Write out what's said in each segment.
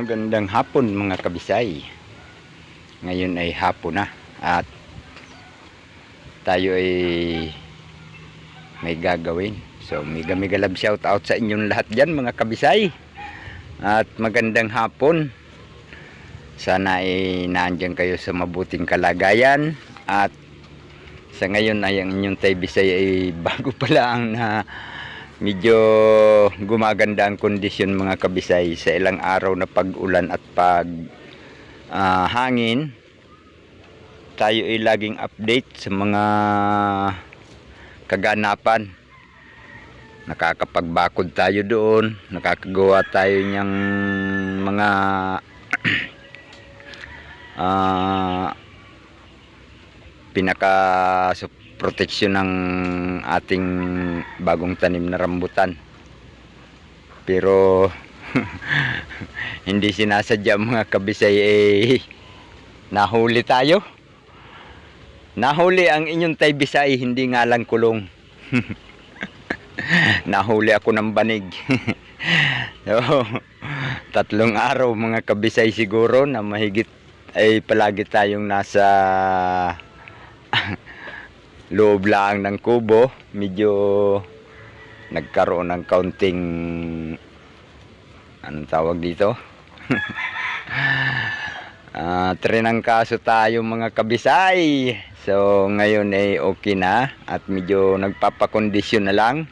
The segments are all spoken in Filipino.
Magandang hapon mga kabisay. Ngayon ay hapon na at tayo ay may gagawin. So mega mega love shout out sa inyong lahat dyan mga kabisay. At magandang hapon. Sana ay naandyan kayo sa mabuting kalagayan at sa ngayon ay ang inyong tay bisay ay bago pala ang na medyo gumaganda ang kondisyon mga kabisay sa ilang araw na pag-ulan at pag ah, hangin. Tayo ay laging update sa mga kaganapan. Nakakapagbakod tayo doon nakakagawa tayo niyang mga ah pinaka proteksyon ng ating bagong tanim na rambutan. Pero hindi sinasadya mga kabisay eh nahuli tayo. Nahuli ang inyong tay bisay, hindi nga lang kulong. nahuli ako ng banig. so, tatlong araw mga kabisay siguro na mahigit ay palagi tayong nasa loob lang ng kubo. Medyo nagkaroon ng kaunting anong tawag dito? Ah, trinang kaso tayo mga kabisay. So ngayon ay okay na at medyo nagpapakondisyon na lang.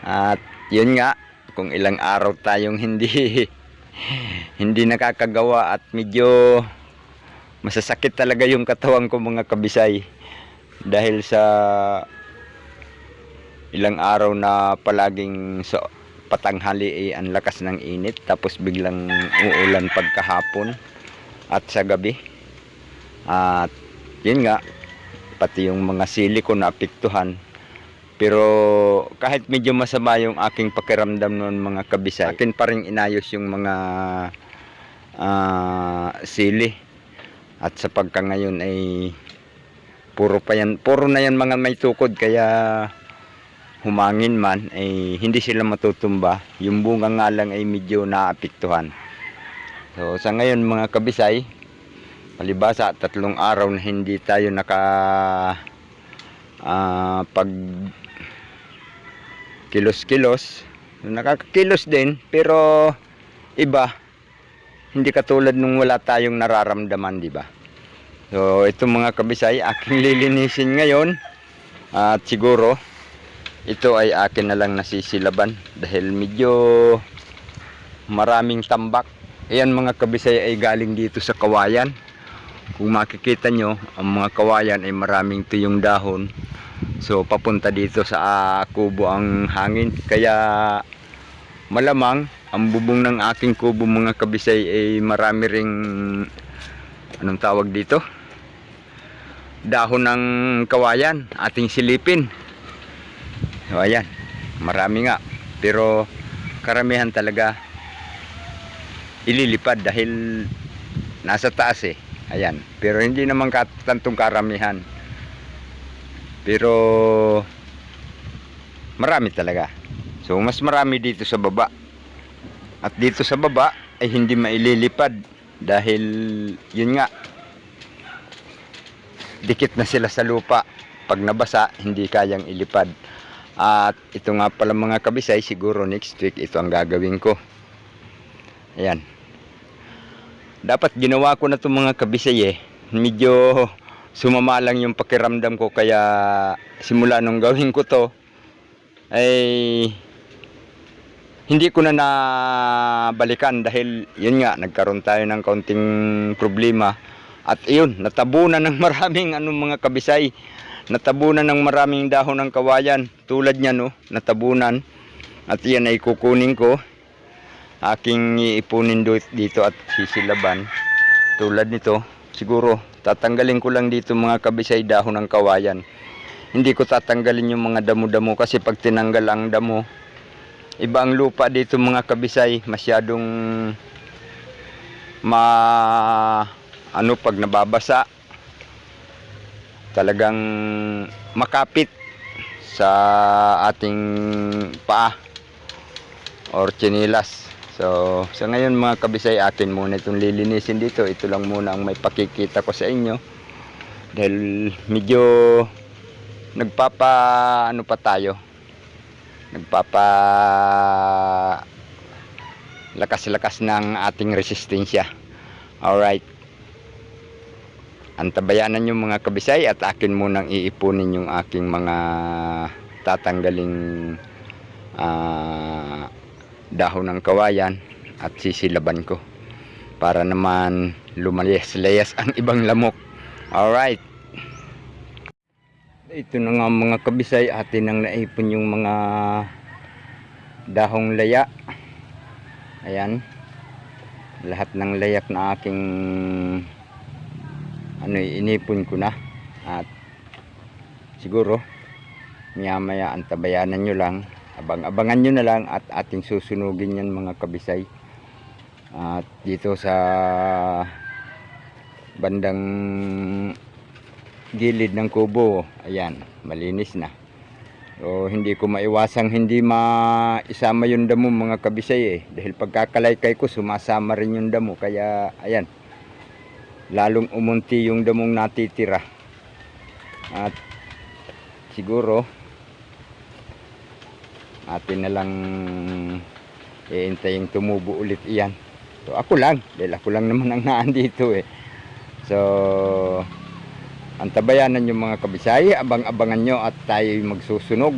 At yun nga kung ilang araw tayong hindi hindi nakakagawa at medyo masasakit talaga yung katawan ko mga kabisay dahil sa ilang araw na palaging sa patanghali ay ang lakas ng init. Tapos biglang uulan pagkahapon at sa gabi. At yun nga pati yung mga sili ko naapektuhan. Pero kahit medyo masama yung aking pakiramdam noon mga kabisay akin pa rin inayos yung mga ah, sili. At sa pagka ngayon ay puro pa yan puro na yan mga may tukod kaya humangin man ay hindi sila matutumba. Yung bunga nga lang ay medyo naapektuhan. So sa ngayon mga kabisay palibasa tatlong araw na hindi tayo naka ah, pag kilos-kilos. Nakakakilos din pero iba. Hindi katulad nung wala tayong nararamdaman di ba So ito mga kabisay, aking lilinisin ngayon. At siguro ito ay akin na lang nasisilaban dahil medyo maraming tambak. Ayan mga kabisay ay galing dito sa kawayan. Kung makikita nyo, ang mga kawayan ay maraming tuyong dahon. So papunta dito sa ah, kubo ang hangin. Kaya malamang ang bubong ng aking kubo mga kabisay ay marami ring anong tawag dito? Dahon ng kawayan ating silipin. So ayan marami nga pero karamihan talaga ililipad dahil nasa taas eh. Ayan pero hindi naman kat- tantong karamihan. Pero marami talaga. So mas marami dito sa baba. At dito sa baba ay hindi maililipad dahil yun nga dikit na sila sa lupa. Pag nabasa, hindi kayang ilipad. At ito nga pala mga kabisay, siguro next week ito ang gagawin ko. Ayan. Dapat ginawa ko na itong mga kabisay eh. Medyo sumama lang yung pakiramdam ko kaya simula nung gawin ko to ay hindi ko na nabalikan dahil yun nga nagkaroon tayo ng kaunting problema at iyon, natabunan ng maraming anong mga kabisay. Natabunan ng maraming dahon ng kawayan. Tulad niya no, natabunan. At iyan ay kukunin ko. Aking iipunin dito at sisilaban. Tulad nito, siguro tatanggalin ko lang dito mga kabisay dahon ng kawayan. Hindi ko tatanggalin yung mga damo-damo kasi pag tinanggal ang damo, iba ang lupa dito mga kabisay, masyadong ma ano pag nababasa talagang makapit sa ating paa or chinilas so sa ngayon mga kabisay, akin muna itong lilinisin dito. Ito lang muna ang may pakikita ko sa inyo. Dahil medyo nagpapa ano pa tayo. Nagpapa lakas-lakas ng ating resistensya. Alright. Antabayanan yung mga kabisay at akin munang iipunin yung aking mga tatanggaling ah, dahon ng kawayan at sisilaban ko para naman lumayas-layas ang ibang lamok. Alright. Ito na nga mga kabisay, atin ang naipon yung mga dahong laya. Ayan. Lahat ng layak na aking ano inipon ko na. At siguro maya maya antabayanan nyo lang. Abang-abangan nyo na lang at ating susunugin yan mga kabisay. At dito sa bandang gilid ng kubo ayan malinis na. So hindi ko maiwasang hindi maisama yung damo mga kabisay eh. Dahil pagkakalaykay ko sumasama rin yung damo. Kaya ayan lalong umunti yung damong natitira. At siguro atin na lang iintayin tumubo ulit iyan. So ako lang. Dahil ako lang naman ang naan dito eh. So antabayanan yung mga kabisay. Abang-abangan nyo at tayo magsusunog.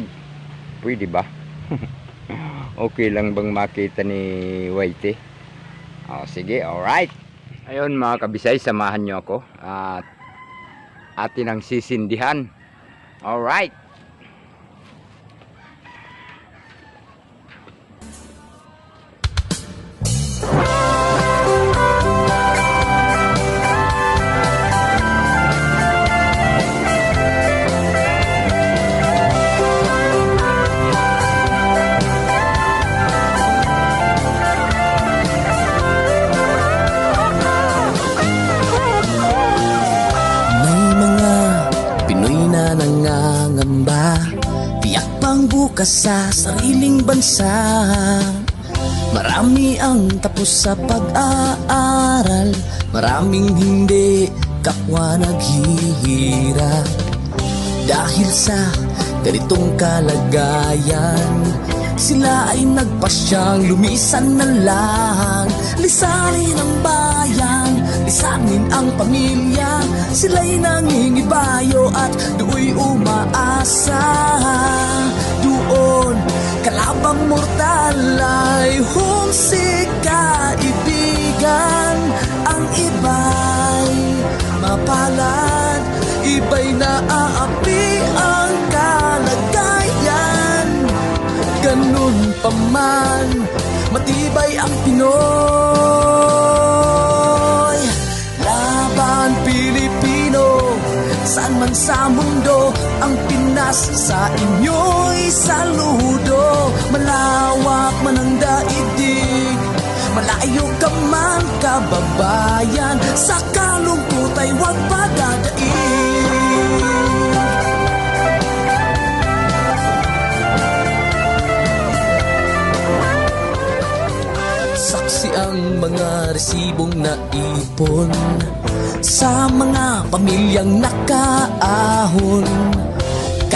Pwede ba? Okay lang bang makita ni Whitey? Oh, sige. Alright ayun mga kabisay samahan nyo ako at atin ang sisindihan. Alright bukas sa sariling bansa. Marami ang tapos sa pag-aaral. Maraming hindi kapwa naghihirap Dahil sa ganitong kalagayan Sila ay nagpasyang lumisan na lang. Lisanin ang bayan, lisanin ang pamilya. Sila'y nangingibayo at do'y umaasa Doon, kalabang mortal ay humsik kaibigan Ang iba'y mapalad, iba'y naaapi ang kalagayan. Ganun pa man, matibay ang Pinoy. Laban Pilipino, saan man sa mundo Ang Pinas sa inyo'y saludo. Malawak man ang daigdig. Malayo ka man kababayan. Sa kalungkot ay huwag padadaig Saksi ang mga resibong naipon. Sa mga pamilyang nakaahon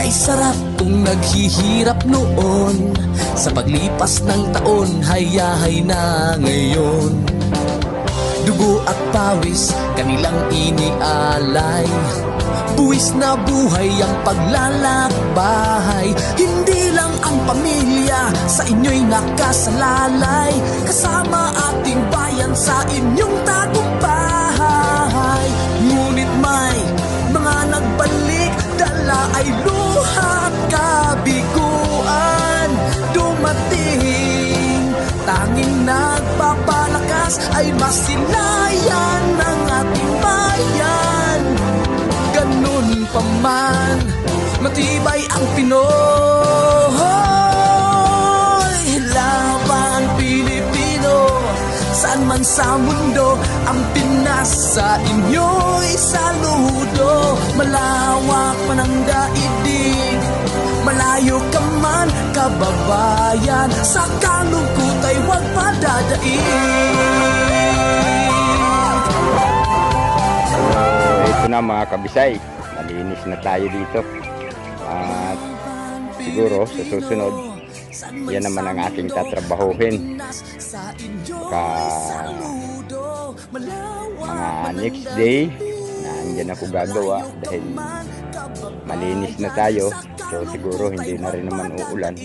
Kay sarap kung naghihirap noon. Sa paglipas ng taon hayahay na ngayon. Dugo at pawis kanilang inialay. Buwis na buhay ang paglalakbay. Hindi lang ang pamilya sa inyo'y nakasalalay. Kasama ating bayan sa inyong tagumpay Dumating Tanging nagpapalakas ay masilayan ng ating bayan. Ganun pa man, matibay ang Pinoy Laban Pilipino, saan man sa mundo Ang Pinas nasa inyo'y saludo. Malawak man ang daigdig Malayo ka man, kababayan Sa kalungkot ay huwag padadaig So, ito na mga kabisay. Malinis na tayo dito. At siguro sa susunod, yan naman ang ating tatrabahuhin. Ka mga next day na andyan ako gagawa dahil malinis na tayo. So siguro hindi na rin naman uulan.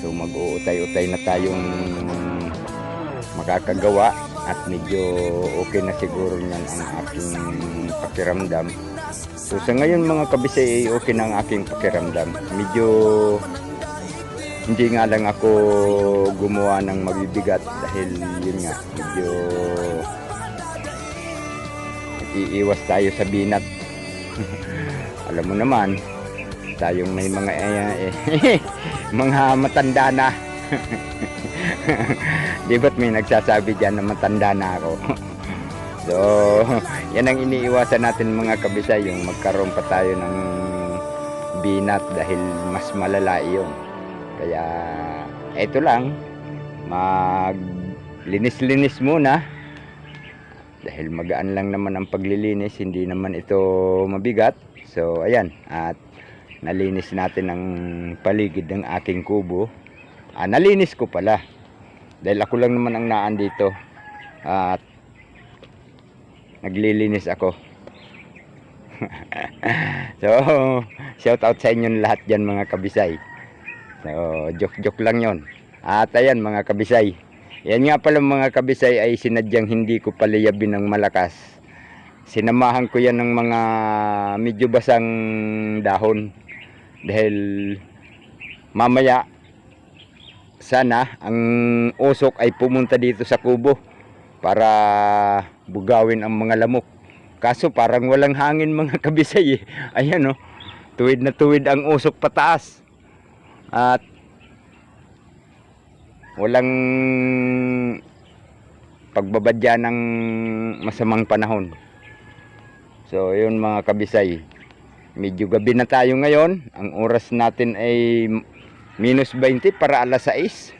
So mag-uutay-utay na tayong makakagawa at medyo okay na siguro niyan ang aking pakiramdam. So sa ngayon mga kabisay ay okay na ang aking pakiramdam. Medyo hindi nga lang ako gumawa ng mabibigat dahil yun nga medyo iiwas tayo sa binat. Alam mo naman, tayong may mga eh, eh, mga matanda na. Di ba't may nagsasabi dyan na matanda na ako? so, yan ang iniiwasan natin mga kabisay, yung magkaroon pa tayo ng binat dahil mas malala yun. Kaya, eto lang, mag linis-linis muna dahil magaan lang naman ang paglilinis, hindi naman ito mabigat. So, ayan, at nalinis natin ang paligid ng aking kubo. Ah, nalinis ko pala. Dahil ako lang naman ang naan dito. At naglilinis ako. so, shout out sa inyong lahat dyan mga kabisay. So, joke-joke lang yon. At ayan mga kabisay. Yan nga pala mga kabisay ay sinadyang hindi ko paliyabin ng malakas. Sinamahan ko yan ng mga medyo basang dahon. Dahil mamaya sana ang usok ay pumunta dito sa kubo para bugawin ang mga lamok. Kaso parang walang hangin mga kabisay eh. Ayan oh. Tuwid na tuwid ang usok pataas. At walang pagbabadya ng masamang panahon. So, yun mga kabisay. Medyo gabi na tayo ngayon. Ang oras natin ay minus 20 para alas 6.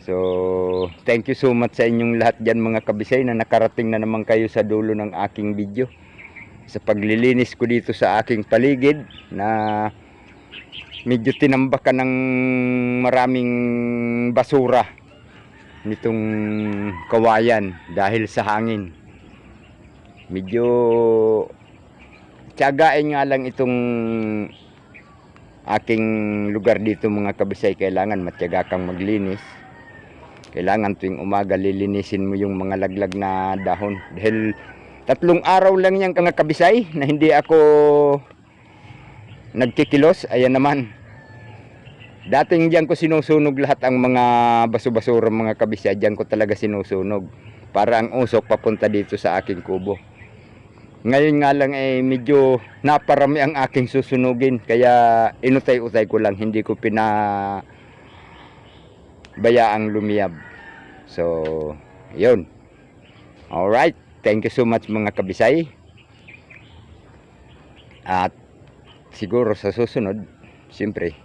So, thank you so much sa inyong lahat dyan mga kabisay na nakarating na naman kayo sa dulo ng aking video. Sa paglilinis ko dito sa aking paligid na medyo tinambakan ng maraming basura nitong kawayan dahil sa hangin. Medyo tiyagain nga lang itong aking lugar dito mga kabisay. Kailangan matyaga kang maglinis. Kailangan tuwing umaga lilinisin mo yung mga laglag na dahon. Dahil tatlong araw lang yan mga kabisay na hindi ako nagkikilos. Ayan naman. Dating diyan ko sinusunog lahat ang mga baso-basura mga kabisya. Diyan ko talaga sinusunog. Para ang usok papunta dito sa aking kubo. Ngayon nga lang eh medyo naparami ang aking susunugin. Kaya inutay-utay ko lang. Hindi ko pina bayaang lumiyab. So, yun. Alright. Thank you so much mga kabisay. At siguro sa susunod, siyempre,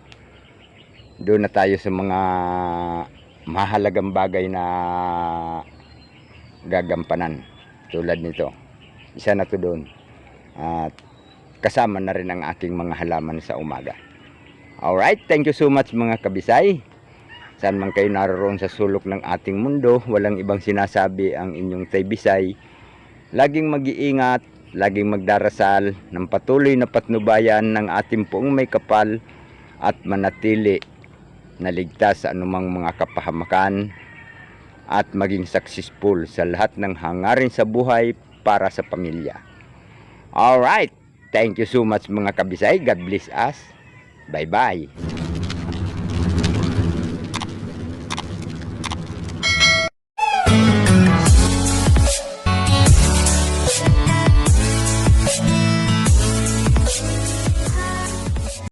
doon na tayo sa mga mahalagang bagay na gagampanan tulad nito isa na to doon. At kasama na rin ang aking mga halaman sa umaga. Alright thank you so much mga kabisay. Saan man kayo naroon sa sulok ng ating mundo walang ibang sinasabi ang inyong tay bisay. Laging mag-iingat laging magdarasal ng patuloy na patnubayan ng ating poong may kapal at manatili na ligtas sa anumang mga kapahamakan at maging successful sa lahat ng hangarin sa buhay para sa pamilya. Alright, thank you so much mga kabisay. God bless us. Bye-bye.